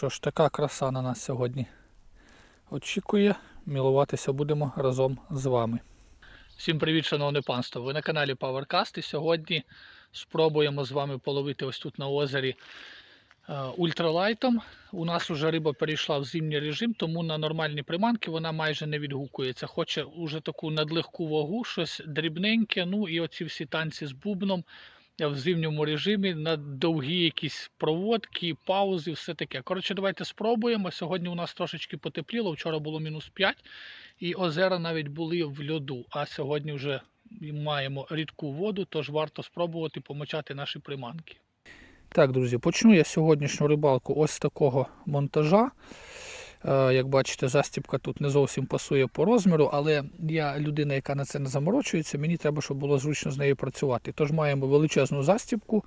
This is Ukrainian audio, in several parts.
що ж, така краса на нас сьогодні очікує. Мілуватися будемо разом з вами. Всім привіт, шановне панство! Ви на каналі PowerCast і сьогодні спробуємо з вами половити ось тут на озері е, ультралайтом. У нас вже риба перейшла в зимній режим, тому на нормальні приманки вона майже не відгукується. Хоче уже таку надлегку вагу, щось дрібненьке. Ну і оці всі танці з бубном в зимньому режимі на довгі якісь проводки, паузи, все таке. Коротше, давайте спробуємо. Сьогодні у нас трошечки потепліло, вчора було мінус 5, і озера навіть були в льоду. А сьогодні вже маємо рідку воду, тож варто спробувати помочати наші приманки. Так, друзі, почну я сьогоднішню рибалку ось такого монтажа. Е, Як бачите, застібка тут не зовсім пасує по розміру, але я людина, яка на це не заморочується, мені треба, щоб було зручно з нею працювати. Тож маємо величезну застібку,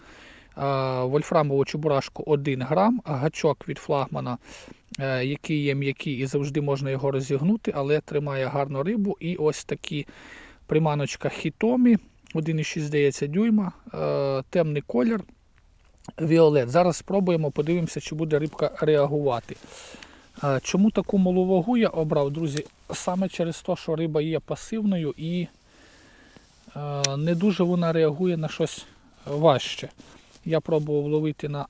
е, вольфрамову чебурашку 1 грам, гачок від флагмана, е, який є м'який і завжди можна його розігнути, але тримає гарну рибу. І ось такі приманочка хітомі, 1,6 здається дюйма, темний колір. Віолет. Зараз спробуємо, подивимося, чи буде рибка реагувати. А, Чому таку малу вагу я обрав, друзі? Саме через те, що риба є пасивною і е, не дуже вона реагує на щось важче. Я пробував ловити на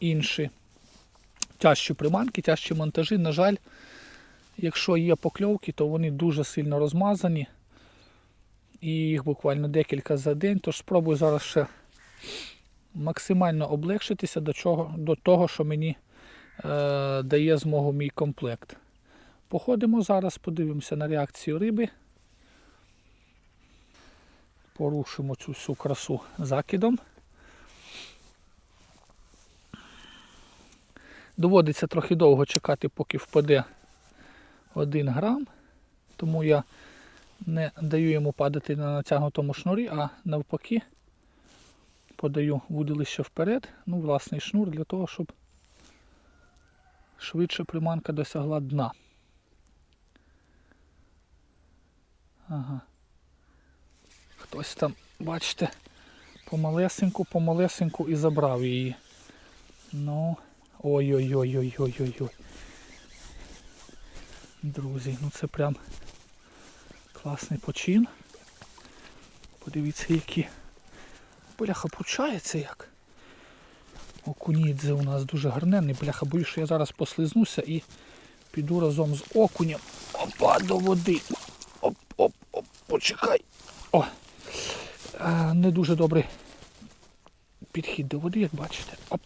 інші тяжчі приманки, тяжчі монтажі. На жаль, якщо є покльовки, то вони дуже сильно розмазані. І їх буквально декілька за день. Тож спробую зараз ще максимально облегшитися до, чого, до того, що мені е, дає змогу мій комплект. Походимо зараз, подивимося на реакцію риби. Порушимо цю всю красу закидом. Доводиться трохи довго чекати, поки впаде 1 грам, тому я не даю йому падати на натягнутому шнурі, а навпаки подаю вудилище вперед, ну, власний шнур для того, щоб швидше приманка досягла дна. Ага. Хтось там, бачите, помалесеньку, помалесеньку і забрав її. Ну, ой-ой-ой-ой-ой-ой-ой. Друзі, ну це прям класний почин. Подивіться, які. Бляха, получається як. Окунідзе у нас дуже гарненний. Бляха, боюсь, що я зараз послизнуся і піду разом з окунем. Опа, до води. Оп, оп, оп, почекай. О! А, не дуже добрий підхід до води, як бачите. Оп.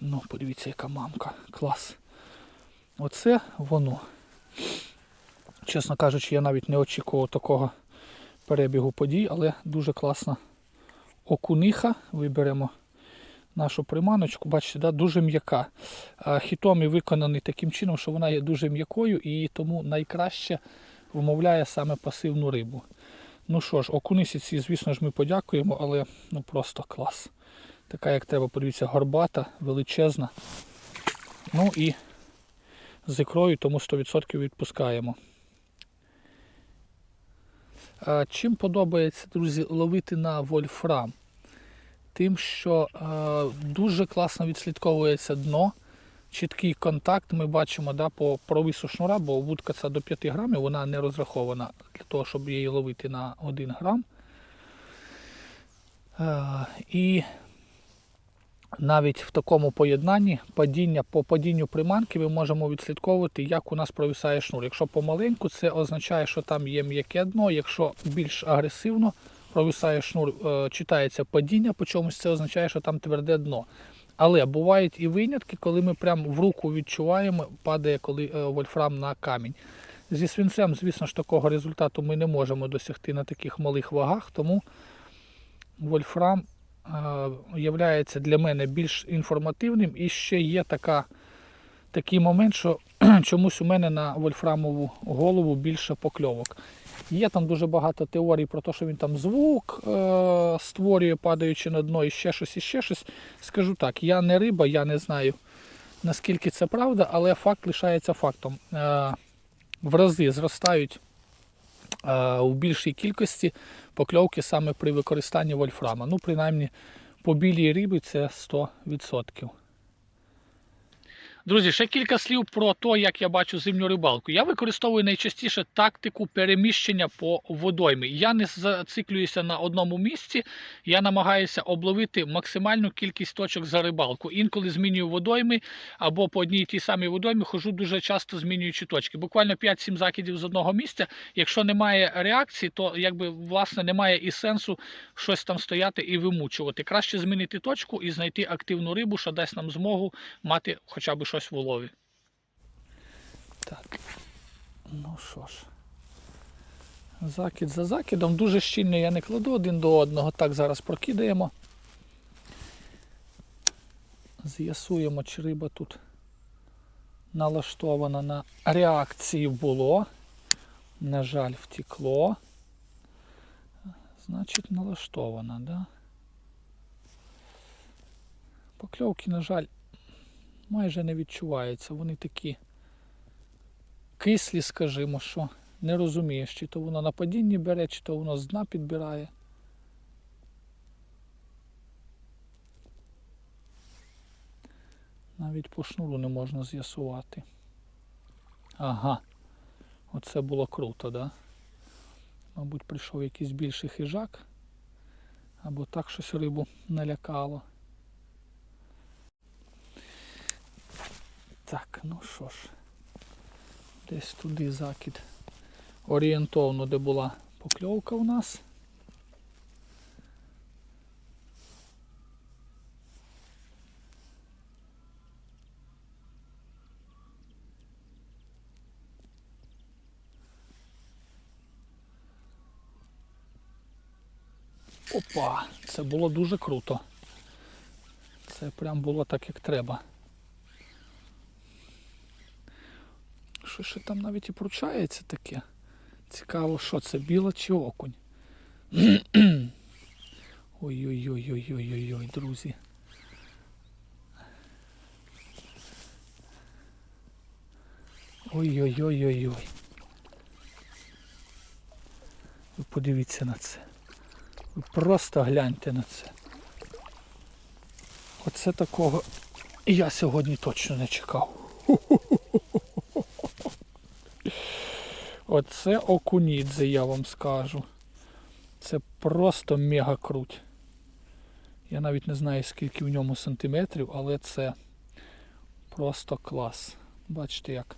Ну, подивіться, яка мамка. Клас. Оце воно. Чесно кажучи, я навіть не очікував такого перебігу подій, але дуже класна окуниха. Виберемо нашу приманочку. Бачите, да, дуже м'яка. Хітомі виконаний таким чином, що вона є дуже м'якою і тому найкраще вмовляє саме пасивну рибу. Ну що ж, окунисіці, звісно ж, ми подякуємо, але ну просто клас. Така, як треба, подивіться, горбата, величезна. Ну і з ікрою, тому 100% відпускаємо. Чим подобається, друзі, ловити на вольфрам? Тим, що е, дуже класно відслідковується дно, чіткий контакт. Ми бачимо да, по провису шнура, бо вудка це до 5 грамів, вона не розрахована для того, щоб її ловити на 1 грам. Е, і навіть в такому поєднанні падіння по падінню приманки ми можемо відслідковувати, як у нас провисає шнур. Якщо помаленьку, це означає, що там є м'яке дно. Якщо більш агресивно провисає шнур, е, читається падіння, по чомусь це означає, що там тверде дно. Але бувають і винятки, коли ми прямо в руку відчуваємо, падає коли е, вольфрам на камінь. Зі свинцем, звісно ж, такого результату ми не можемо досягти на таких малих вагах, тому вольфрам є для мене більш інформативним. І ще є така, такий момент, що чомусь у мене на вольфрамову голову більше покльовок. Є там дуже багато теорій про те, що він там звук е- створює, падаючи на дно і ще щось, і ще щось. Скажу так, я не риба, я не знаю наскільки це правда, але факт лишається фактом. Е- в рази зростають е- у більшій кількості покльовки саме при використанні вольфрама. Ну, принаймні, по білій рибі це 100%. Друзі, ще кілька слів про те, як я бачу зимню рибалку. Я використовую найчастіше тактику переміщення по водоймі. Я не зациклююся на одному місці, я намагаюся обловити максимальну кількість точок за рибалку. Інколи змінюю водойми або по одній тій самій водоймі хожу дуже часто змінюючи точки. Буквально 5-7 закидів з одного місця. Якщо немає реакції, то якби власне немає і сенсу щось там стояти і вимучувати. Краще змінити точку і знайти активну рибу, що дасть нам змогу мати хоча б щось в улові. Так. Ну що ж. Закид за закидом. Дуже щільно я не кладу один до одного. Так, зараз прокидаємо. З'ясуємо, чи риба тут налаштована на реакцію було. На жаль, втекло. Значить, налаштована, да? Покльовки, на жаль, майже не відчуваються. Вони такі кислі, скажімо, що не розумієш, чи то воно на падінні бере, чи то воно з дна підбирає. Навіть по шнуру не можна з'ясувати. Ага. Оце було круто, да? Мабуть, прийшов якийсь більший хижак. Або так щось рибу налякало. Так, ну що ж, десь туди закид. Орієнтовно, де була покльовка у нас. Опа, це було дуже круто. Це прям було так, як треба. Що ще там навіть і пручається таке? Цікаво, що це біла чи окунь? Ой-ой-ой-ой-ой-ой, друзі. Ой-ой-ой-ой-ой. Ви подивіться на це. Ви просто гляньте на це. Оце такого я сьогодні точно не чекав. Оце окунідзе, я вам скажу. Це просто мега круть. Я навіть не знаю скільки в ньому сантиметрів, але це просто клас. Бачите як.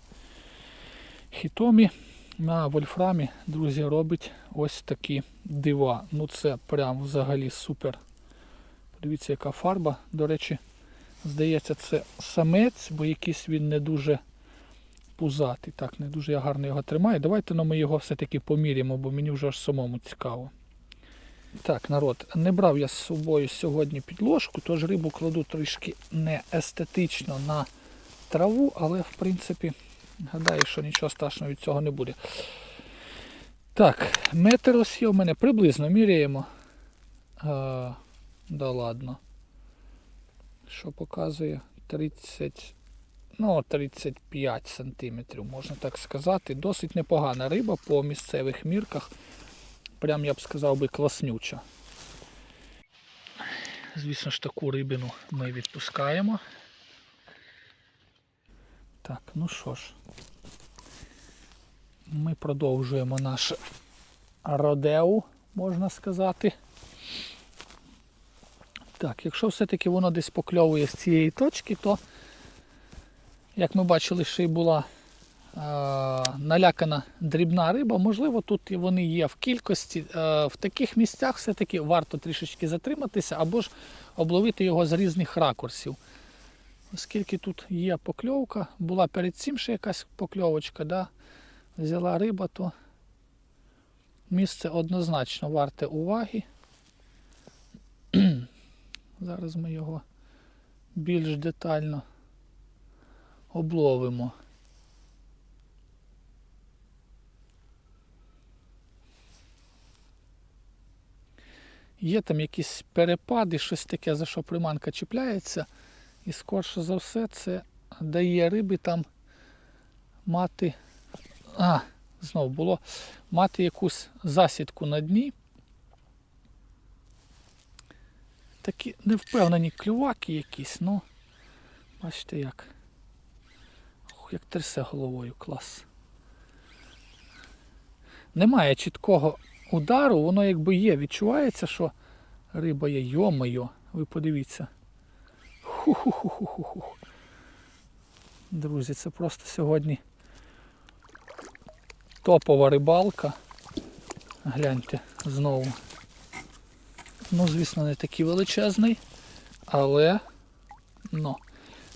Хітомі на вольфрамі, друзі, робить ось такі дива. Ну це прям взагалі супер. Подивіться, яка фарба. До речі, здається, це самець, бо якийсь він не дуже пузатий. Так, не дуже я гарно його тримаю. Давайте ну, ми його все-таки поміряємо, бо мені вже аж самому цікаво. Так, народ, не брав я з собою сьогодні підложку, тож рибу кладу трішки не естетично на траву, але в принципі, гадаю, що нічого страшного від цього не буде. Так, метр ось є у мене приблизно міряємо. А, да ладно. Що показує? 30, ну, 35 сантиметрів, можна так сказати. Досить непогана риба по місцевих мірках. Прям я б сказав би класнюча. Звісно ж таку рибину ми відпускаємо. Так, ну що ж, ми продовжуємо наше родеу, можна сказати. Так, якщо все-таки воно десь покльовує з цієї точки, то, як ми бачили, ще й була е, налякана дрібна риба, можливо, тут і вони є в кількості. Е, в таких місцях все-таки варто трішечки затриматися або ж обловити його з різних ракурсів. Оскільки тут є покльовка, була перед цим ще якась покльовочка, да? взяла риба, то місце однозначно варте уваги. Зараз ми його більш детально обловимо. Є там якісь перепади, щось таке, за що приманка чіпляється. І скорше за все це дає риби там мати. А, знов було мати якусь засідку на дні. Такі невпевнені клюваки якісь, ну, бачите як. Ух, як трясе головою, клас. Немає чіткого удару, воно якби є. Відчувається, що риба є. Йо-моє, ви подивіться. Ху-ху-ху-ху-ху. Друзі, це просто сьогодні топова рибалка. Гляньте знову. Ну, звісно, не такий величезний, але ну,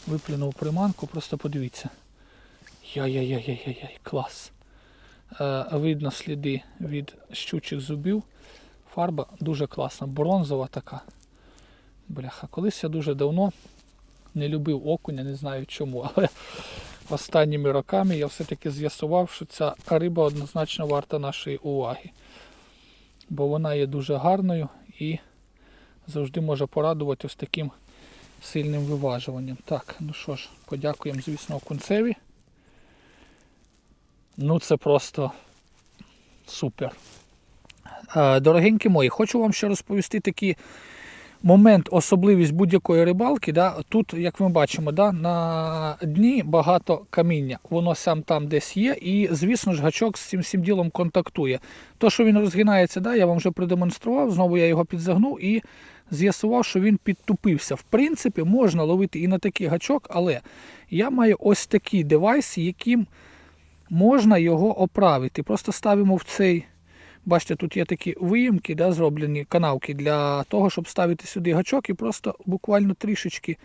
виплюнув приманку, просто подивіться. Яй-яй-яй-яй-яй, клас. Е, видно сліди від щучих зубів. Фарба дуже класна, бронзова така. Бляха, колись я дуже давно не любив окуня, не знаю чому, але останніми роками я все-таки з'ясував, що ця риба однозначно варта нашої уваги. Бо вона є дуже гарною і завжди може порадувати ось таким сильним виважуванням. Так, ну що ж, подякуємо, звісно, окунцеві. Ну це просто супер. Дорогенькі мої, хочу вам ще розповісти такий момент, особливість будь-якої рибалки. Да? Тут, як ми бачимо, да, на дні багато каміння. Воно сам там десь є. І, звісно ж, гачок з цим всім ділом контактує. То, що він розгинається, да, я вам вже продемонстрував, знову я його підзагнув і з'ясував, що він підтупився. В принципі, можна ловити і на такий гачок, але я маю ось такий девайс, яким можна його оправити. Просто ставимо в цей. Бачите, тут є такі виїмки, да, зроблені канавки для того, щоб ставити сюди гачок і просто буквально трішечки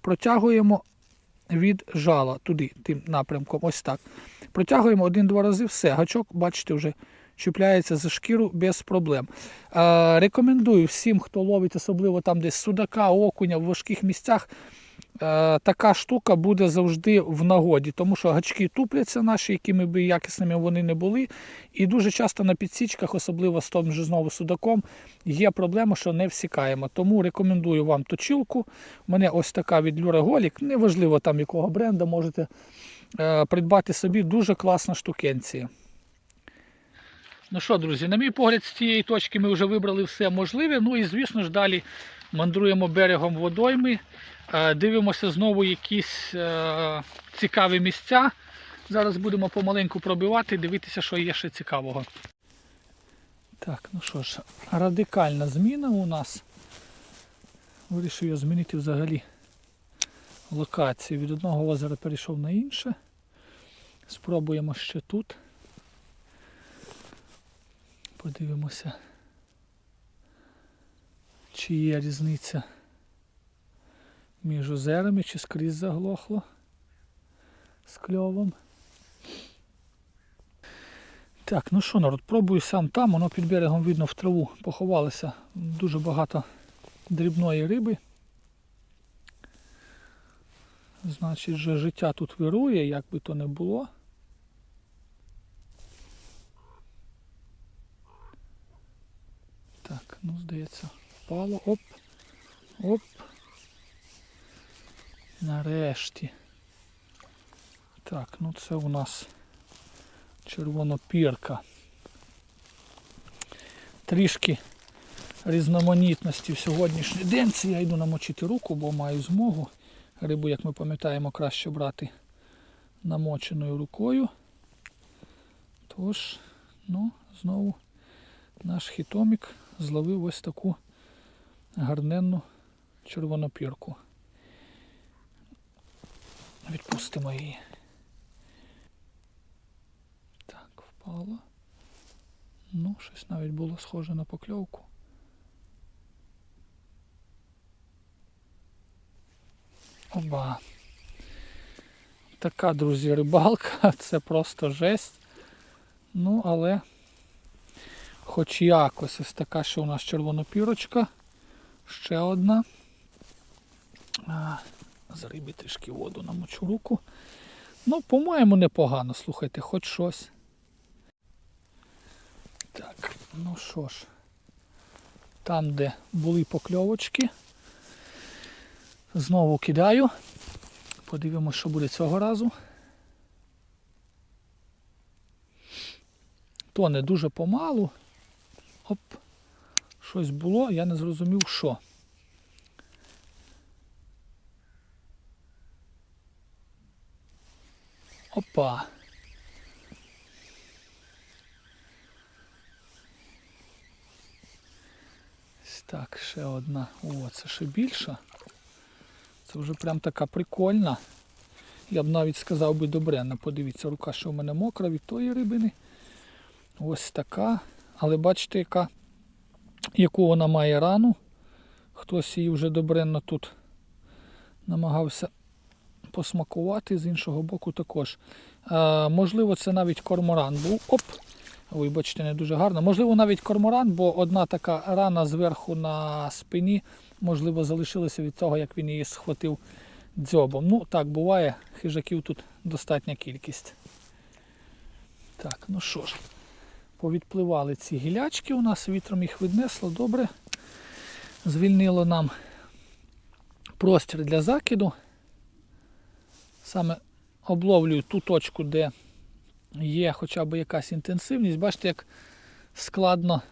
протягуємо від жала туди, тим напрямком, ось так. Протягуємо один-два рази, все, гачок, бачите, вже чіпляється за шкіру без проблем. Е, рекомендую всім, хто ловить, особливо там десь судака, окуня в важких місцях. Е, така штука буде завжди в нагоді, тому що гачки тупляться наші, якими би якісними вони не були. І дуже часто на підсічках, особливо з тим же знову судаком, є проблема, що не всікаємо. Тому рекомендую вам точилку. У мене ось така від Люра Голік. Неважливо там якого бренду, можете е, придбати собі дуже класна штукенція. Ну що, друзі, на мій погляд, з цієї точки ми вже вибрали все можливе. Ну і звісно ж далі мандруємо берегом водойми. Е, Дивимося знову якісь е, цікаві місця. Зараз будемо помаленьку пробивати, дивитися, що є ще цікавого. Так, ну що ж, радикальна зміна у нас. Вирішив я змінити взагалі локацію. Від одного озера перейшов на інше. Спробуємо ще тут. Подивимося, чи є різниця між озерами, чи скрізь заглохло з кльовом. Так, ну що, народ, пробую сам там, воно під берегом видно в траву поховалося дуже багато дрібної риби. Значить, вже життя тут вирує, як би то не було. Так, ну здається, впало. Оп. Оп. Нарешті. Так, ну це у нас червонопірка. Трішки різноманітності в сьогоднішній день. Це я йду намочити руку, бо маю змогу. Рибу, як ми пам'ятаємо, краще брати намоченою рукою. Тож, ну, знову наш хітомік зловив ось таку гарненну червонопірку. Відпустимо її. Так, впало. Ну, щось навіть було схоже на покльовку. Оба. Така, друзі, рибалка, це просто жесть. Ну, але хоч якось ось така, що у нас червонопірочка. Ще одна. А, з риби трішки воду намочу руку. Ну, по-моєму, непогано, слухайте, хоч щось. Так, ну що ж, там, де були покльовочки, знову кидаю. Подивимося, що буде цього разу. То не дуже помалу. Оп, щось було, я не зрозумів, що. Опа. Ось Так, ще одна. О, це ще більша. Це вже прям така прикольна. Я б навіть сказав би добренна. Подивіться, рука, що в мене мокра від тої рибини. Ось така. Але бачите, яка, яку вона має рану. Хтось її вже добренно тут намагався посмакувати, з іншого боку також. А, можливо, це навіть корморан був. Оп! Ой, бачите, не дуже гарно. Можливо, навіть корморан, бо одна така рана зверху на спині, можливо, залишилася від того, як він її схватив дзьобом. Ну, так буває, хижаків тут достатня кількість. Так, ну що ж, повідпливали ці гілячки у нас, вітром їх віднесло, добре. Звільнило нам простір для закиду. Саме обловлюю ту точку, де є хоча б якась інтенсивність. Бачите, як складно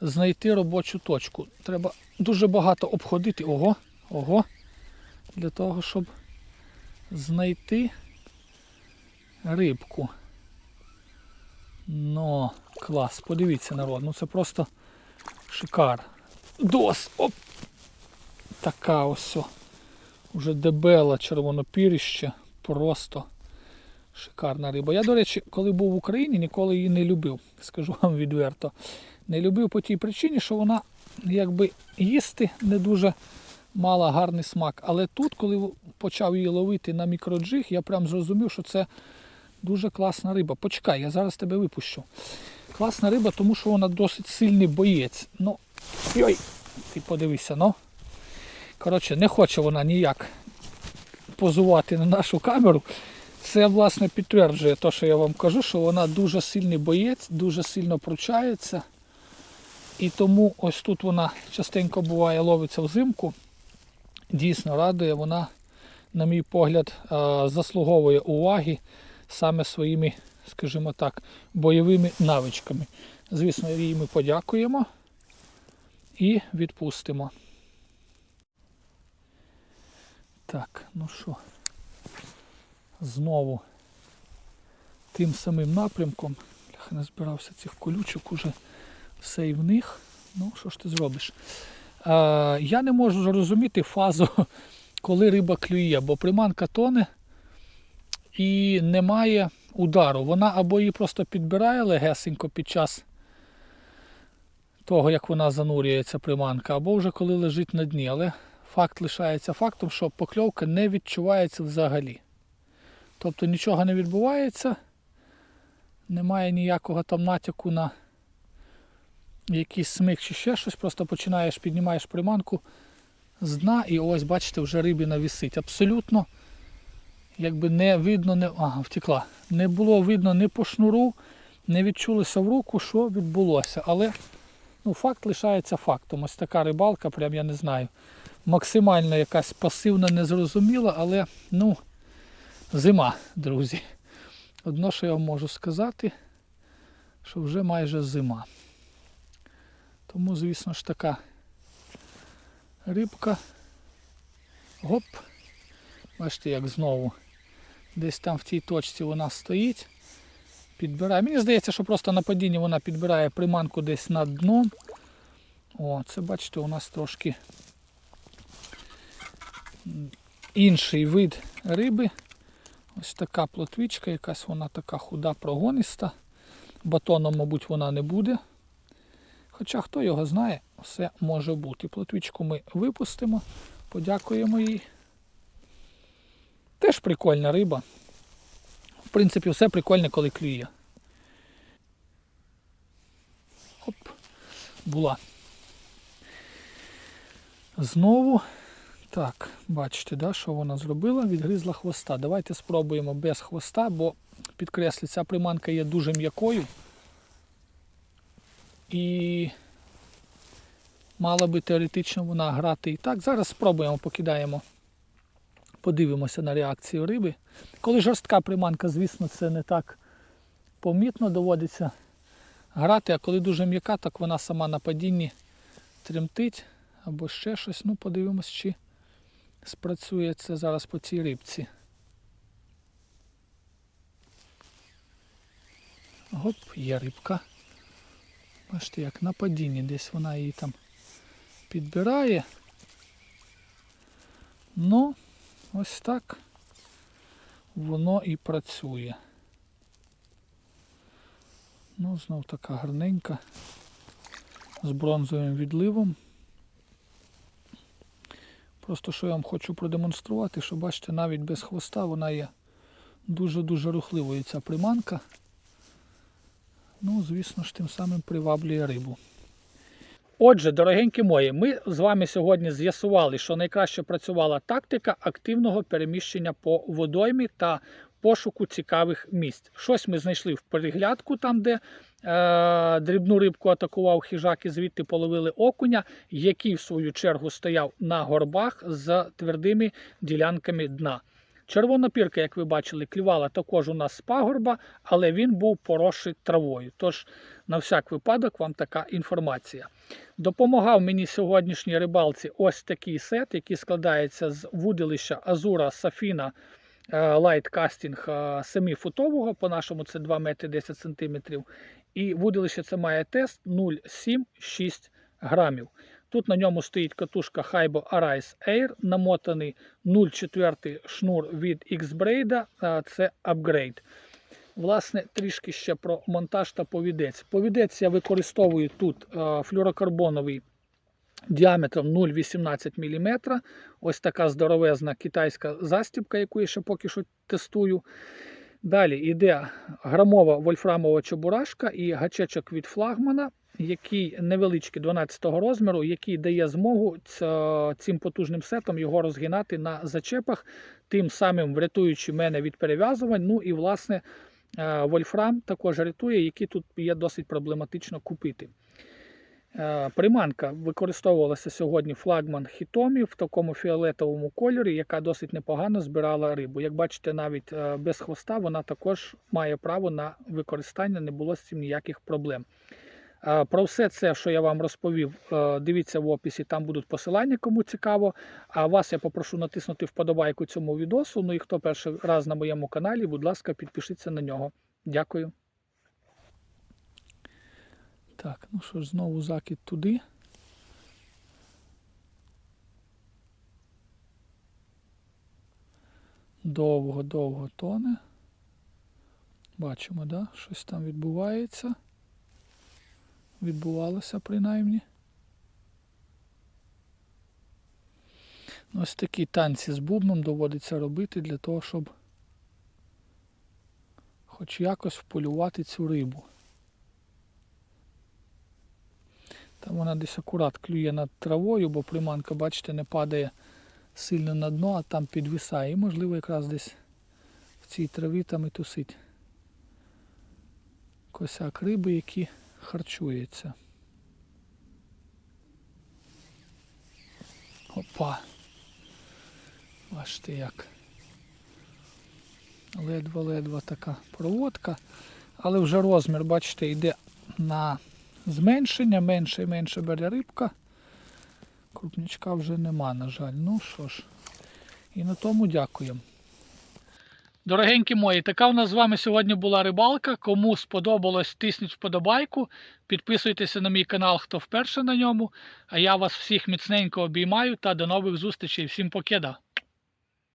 знайти робочу точку. Треба дуже багато обходити. Ого, ого. Для того, щоб знайти рибку. Ну, клас, подивіться народ, ну це просто шикар. Дос! Оп! Така ось. Уже дебела червонопіріще. Просто шикарна риба. Я, до речі, коли був в Україні, ніколи її не любив, скажу вам відверто. Не любив по тій причині, що вона якби їсти не дуже мала гарний смак. Але тут, коли почав її ловити на мікроджиг, я прям зрозумів, що це дуже класна риба. Почекай, я зараз тебе випущу. Класна риба, тому що вона досить сильний боєць. Ну, йой, ти подивися, ну. Коротше, не хоче вона ніяк позувати на нашу камеру. Це, власне, підтверджує те, що я вам кажу, що вона дуже сильний боєць, дуже сильно пручається. І тому ось тут вона частенько буває ловиться взимку. Дійсно радує, вона, на мій погляд, заслуговує уваги саме своїми, скажімо так, бойовими навичками. Звісно, їй ми подякуємо і відпустимо. Так, ну що, знову тим самим напрямком. Бляха, не збирався цих колючок уже все і в них. Ну, що ж ти зробиш? Е, я не можу зрозуміти фазу, коли риба клює, бо приманка тоне і немає удару. Вона або її просто підбирає легесенько під час того, як вона занурюється приманка, або вже коли лежить на дні. Але факт лишається фактом, що покльовка не відчувається взагалі. Тобто нічого не відбувається, немає ніякого там натяку на якийсь смик чи ще щось, просто починаєш, піднімаєш приманку з дна і ось, бачите, вже рибина висить. Абсолютно якби не видно, не... ага, втекла. Не було видно ні по шнуру, не відчулося в руку, що відбулося. Але ну, факт лишається фактом. Ось така рибалка, прям я не знаю. Максимально якась пасивна, незрозуміла, але ну, зима, друзі. Одно, що я вам можу сказати, що вже майже зима. Тому, звісно ж, така рибка. Гоп. Бачите, як знову. Десь там в тій точці вона стоїть. Підбирає. Мені здається, що просто на падінні вона підбирає приманку десь над дном. О, це бачите, у нас трошки інший вид риби. Ось така плотвічка, якась вона така худа, прогониста. Батоном, мабуть, вона не буде. Хоча хто його знає, все може бути. Плотвічку ми випустимо, подякуємо їй. Теж прикольна риба. В принципі, все прикольне, коли клює. Оп, була. Знову. Так, бачите, да, що вона зробила? Відгризла хвоста. Давайте спробуємо без хвоста, бо підкреслю, ця приманка є дуже м'якою. І мала би теоретично вона грати і так. Зараз спробуємо, покидаємо, подивимося на реакцію риби. Коли жорстка приманка, звісно, це не так помітно доводиться грати, а коли дуже м'яка, так вона сама на падінні тремтить або ще щось. Ну, подивимось, чи спрацює це зараз по цій рибці. Гоп, є рибка. Бачите, як на падінні, десь вона її там підбирає. Ну, ось так воно і працює. Ну, знов така гарненька. З бронзовим відливом. Просто що я вам хочу продемонструвати, що бачите, навіть без хвоста вона є дуже-дуже рухливою ця приманка. Ну, звісно ж, тим самим приваблює рибу. Отже, дорогенькі мої, ми з вами сьогодні з'ясували, що найкраще працювала тактика активного переміщення по водоймі та пошуку цікавих місць. Щось ми знайшли в переглядку, там, де дрібну рибку атакував хижак і звідти половили окуня, який в свою чергу стояв на горбах з твердими ділянками дна. Червона пірка, як ви бачили, клювала також у нас з пагорба, але він був поросший травою. Тож, на всяк випадок, вам така інформація. Допомагав мені сьогоднішній рибалці ось такий сет, який складається з вудилища Азура Сафіна Light Casting 7-футового, по-нашому це 2 метри 10 см. І вудилище це має тест 0,7-6 грамів. Тут на ньому стоїть катушка Haibo Arise Air, намотаний 0,4 шнур від X-Braid, це апгрейд. Власне, трішки ще про монтаж та повідець. Повідець я використовую тут флюрокарбоновий діаметром 0,18 мм. Ось така здоровезна китайська застібка, яку я ще поки що тестую. Далі йде грамова вольфрамова чебурашка і гачечок від флагмана, який невеличкий 12 розміру, який дає змогу цим потужним сетом його розгинати на зачепах, тим самим врятуючи мене від перев'язувань. Ну і власне е, вольфрам також рятує, який тут є досить проблематично купити. Е, Приманка використовувалася сьогодні флагман Хітомі в такому фіолетовому кольорі, яка досить непогано збирала рибу. Як бачите, навіть е, без хвоста вона також має право на використання, не було з цим ніяких проблем. Е, Про все це, що я вам розповів, дивіться в описі, там будуть посилання, кому цікаво. А вас я попрошу натиснути вподобайку цьому відосу. Ну і хто перший раз на моєму каналі, будь ласка, підпишіться на нього. Дякую. Так, ну що ж, знову закид туди. Довго-довго тоне. Бачимо, да? Щось там відбувається. Відбувалося принаймні. Ось такі танці з бубном доводиться робити для того, щоб хоч якось вполювати цю рибу. Там вона десь акурат клює над травою, бо приманка, бачите, не падає сильно на дно, а там підвисає. І можливо якраз десь в цій траві там і тусить косяк риби, які харчується. Опа. Бачите як. Ледве-ледве така проводка, але вже розмір, бачите, йде на зменшення, менше і менше бере рибка. Крупнячка вже нема, на жаль. Ну що ж, і на тому дякуємо. Дорогенькі мої, така в нас з вами сьогодні була рибалка. Кому сподобалось, тисніть вподобайку. Підписуйтеся на мій канал, хто вперше на ньому. А я вас всіх міцненько обіймаю та до нових зустрічей. Всім покеда!